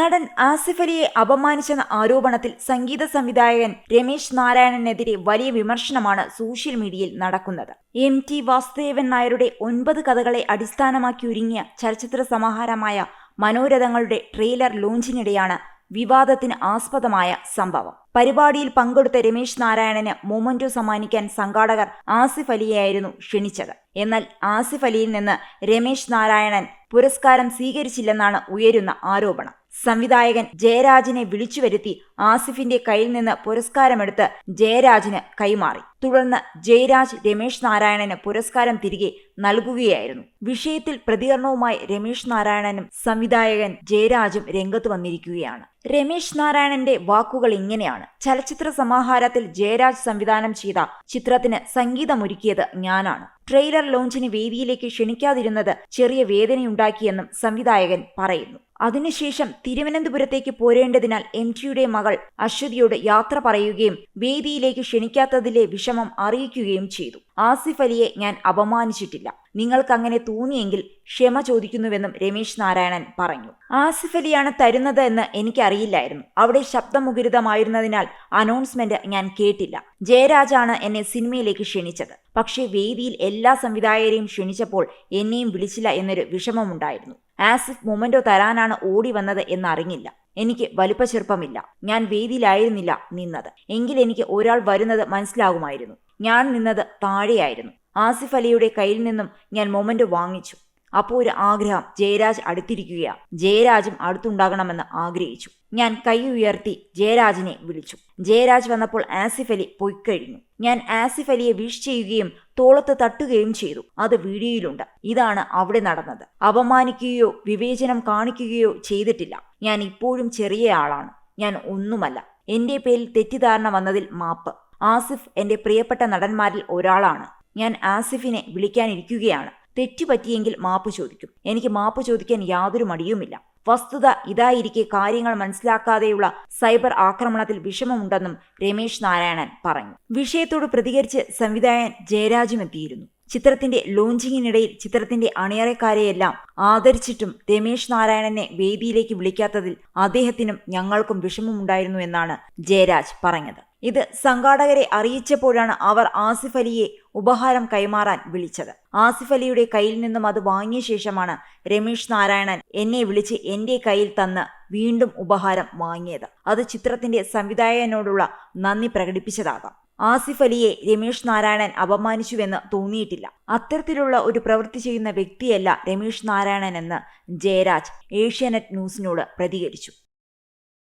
നടൻ ആസിഫ് അലിയെ അപമാനിച്ചെന്ന ആരോപണത്തിൽ സംഗീത സംവിധായകൻ രമേശ് നാരായണനെതിരെ വലിയ വിമർശനമാണ് സോഷ്യൽ മീഡിയയിൽ നടക്കുന്നത്. എം ടി വാസുദേവൻ നായരുടെ ഒൻപത് കഥകളെ അടിസ്ഥാനമാക്കി ഒരുങ്ങിയ ചലച്ചിത്ര സമാഹാരമായ മനോരഥങ്ങളുടെ ട്രെയിലർ ലോഞ്ചിനിടെയാണ് വിവാദത്തിന് ആസ്പദമായ സംഭവം. പരിപാടിയിൽ പങ്കെടുത്ത രമേശ് നാരായണന് മൊമന്റോ സമ്മാനിക്കാൻ സംഘാടകർ ആസിഫ് അലിയെയായിരുന്നു ക്ഷണിച്ചത്. എന്നാൽ ആസിഫ് അലിയിൽ നിന്ന് രമേശ് നാരായണൻ പുരസ്കാരം സ്വീകരിച്ചില്ലെന്നാണ് ഉയരുന്ന ആരോപണം. സംവിധായകൻ ജയരാജിനെ വിളിച്ചു വരുത്തി ആസിഫിന്റെ കയ്യിൽ നിന്ന് പുരസ്കാരമെടുത്ത് ജയരാജിന് കൈമാറി. തുടർന്ന് ജയരാജ് രമേശ് നാരായണന് പുരസ്കാരം തിരികെ നൽകുകയായിരുന്നു. വിഷയത്തിൽ പ്രതികരണവുമായി രമേശ് നാരായണനും സംവിധായകൻ ജയരാജും രംഗത്ത് വന്നിരിക്കുകയാണ്. രമേശ് നാരായണന്റെ വാക്കുകൾ ഇങ്ങനെയാണ്. ചലച്ചിത്ര സമാഹാരത്തിൽ ജയരാജ് സംവിധാനം ചെയ്ത ചിത്രത്തിന് സംഗീതമൊരുക്കിയത് ഞാനാണ്. ട്രെയിലർ ലോഞ്ചിന് വേദിയിലേക്ക് ക്ഷണിക്കാതിരുന്നത് ചെറിയ വേദനയുണ്ടാക്കിയെന്നും സംവിധായകൻ പറയുന്നു. അതിനുശേഷം തിരുവനന്തപുരത്തേക്ക് പോരേണ്ടതിനാൽ എം ടിയുടെ മകൾ അശ്വതിയോട് യാത്ര പറയുകയും വേദിയിലേക്ക് ക്ഷണിക്കാത്തതിലെ വിഷമം അറിയിക്കുകയും ചെയ്തു. ആസിഫ് അലിയെ ഞാൻ അപമാനിച്ചിട്ടില്ല. നിങ്ങൾക്ക് അങ്ങനെ തോന്നിയെങ്കിൽ ക്ഷമ ചോദിക്കുന്നുവെന്നും രമേശ് നാരായണൻ പറഞ്ഞു. ആസിഫ് അലിയാണ് തരുന്നത് എന്ന് എനിക്കറിയില്ലായിരുന്നു. അവിടെ ശബ്ദമുഖരിതമായിരുന്നതിനാൽ അനൗൺസ്മെന്റ് ഞാൻ കേട്ടില്ല. ജയരാജാണ് എന്നെ സിനിമയിലേക്ക് ക്ഷണിച്ചത്. പക്ഷേ വേദിയിൽ എല്ലാ സംവിധായകരെയും ക്ഷണിച്ചപ്പോൾ എന്നെയും വിളിച്ചില്ല എന്നൊരു വിഷമമുണ്ടായിരുന്നു. ആസിഫ് മൊമെന്റോ തരാനാണ് ഓടി വന്നത് എന്നറിഞ്ഞില്ല. എനിക്ക് വലിപ്പചെറുപ്പമില്ല ഞാൻ വേദിയിലായിരുന്നില്ല നിന്നത്. എങ്കിൽ എനിക്ക് ഒരാൾ വരുന്നത് മനസ്സിലാകുമായിരുന്നു. ഞാൻ നിന്നത് താഴെയായിരുന്നു. ആസിഫ് അലിയുടെ കയ്യിൽ നിന്നും ഞാൻ മൊമെന്റ് വാങ്ങിച്ചു. അപ്പോൾ ഒരു ആഗ്രഹം ജയരാജ് അടുത്തിരിക്കുകയാ. ജയരാജും അടുത്തുണ്ടാകണമെന്ന് ആഗ്രഹിച്ചു. ഞാൻ കൈ ഉയർത്തി ജയരാജിനെ വിളിച്ചു. ജയരാജ് വന്നപ്പോൾ ആസിഫ് അലി പോയി കഴിഞ്ഞു. ഞാൻ ആസിഫ് അലിയെ വിഷ് ചെയ്യുകയും തോളത്ത് തട്ടുകയും ചെയ്തു. അത് വീഡിയോയിലുണ്ട്. ഇതാണ് അവിടെ നടന്നത്. അപമാനിക്കുകയോ വിവേചനം കാണിക്കുകയോ ചെയ്തിട്ടില്ല. ഞാൻ ഇപ്പോഴും ചെറിയ ആളാണ്. ഞാൻ ഒന്നുമല്ല. എന്റെ പേരിൽ തെറ്റിദ്ധാരണ വന്നതിൽ മാപ്പ്. ആസിഫ് എന്റെ പ്രിയപ്പെട്ട നടന്മാരിൽ ഒരാളാണ്. ഞാൻ ആസിഫിനെ വിളിക്കാനിരിക്കുകയാണ്. തെറ്റുപറ്റിയെങ്കിൽ മാപ്പ് ചോദിക്കും. എനിക്ക് മാപ്പ് ചോദിക്കാൻ യാതൊരു മടിയുമില്ല. വസ്തുത ഇതായിരിക്കെ കാര്യങ്ങൾ മനസ്സിലാക്കാതെയുള്ള സൈബർ ആക്രമണത്തിൽ വിഷമമുണ്ടെന്നും രമേശ് നാരായണൻ പറഞ്ഞു. വിഷയത്തോട് പ്രതികരിച്ച് സംവിധായകൻ ജയരാജും എത്തിയിരുന്നു. ചിത്രത്തിന്റെ ലോഞ്ചിങ്ങിനിടയിൽ ചിത്രത്തിന്റെ അണിയറക്കാരെയെല്ലാം ആദരിച്ചിട്ടും രമേശ് നാരായണനെ വേദിയിലേക്ക് വിളിക്കാത്തതിൽ അദ്ദേഹത്തിനും ഞങ്ങൾക്കും വിഷമമുണ്ടായിരുന്നു എന്നാണ് ജയരാജ് പറഞ്ഞത്. ഇത് സംഘാടകരെ അറിയിച്ചപ്പോഴാണ് അവർ ആസിഫ് അലിയെ ഉപഹാരം കൈമാറാൻ വിളിച്ചത്. ആസിഫ് അലിയുടെ കയ്യിൽ നിന്നും അത് വാങ്ങിയ ശേഷമാണ് രമേശ് നാരായണൻ എന്നെ വിളിച്ച് എന്റെ കയ്യിൽ തന്ന് വീണ്ടും ഉപഹാരം വാങ്ങിയത്. അത് ചിത്രത്തിന്റെ സംവിധായകനോടുള്ള നന്ദി പ്രകടിപ്പിച്ചതാകാം. ആസിഫ് അലിയെ രമേശ് നാരായണൻ അപമാനിച്ചുവെന്ന് തോന്നിയിട്ടില്ല. അത്തരത്തിലുള്ള ഒരു പ്രവൃത്തി ചെയ്യുന്ന വ്യക്തിയല്ല രമേശ് നാരായണൻ എന്ന് ജയരാജ് ഏഷ്യാനെറ്റ് ന്യൂസിനോട് പ്രതികരിച്ചു.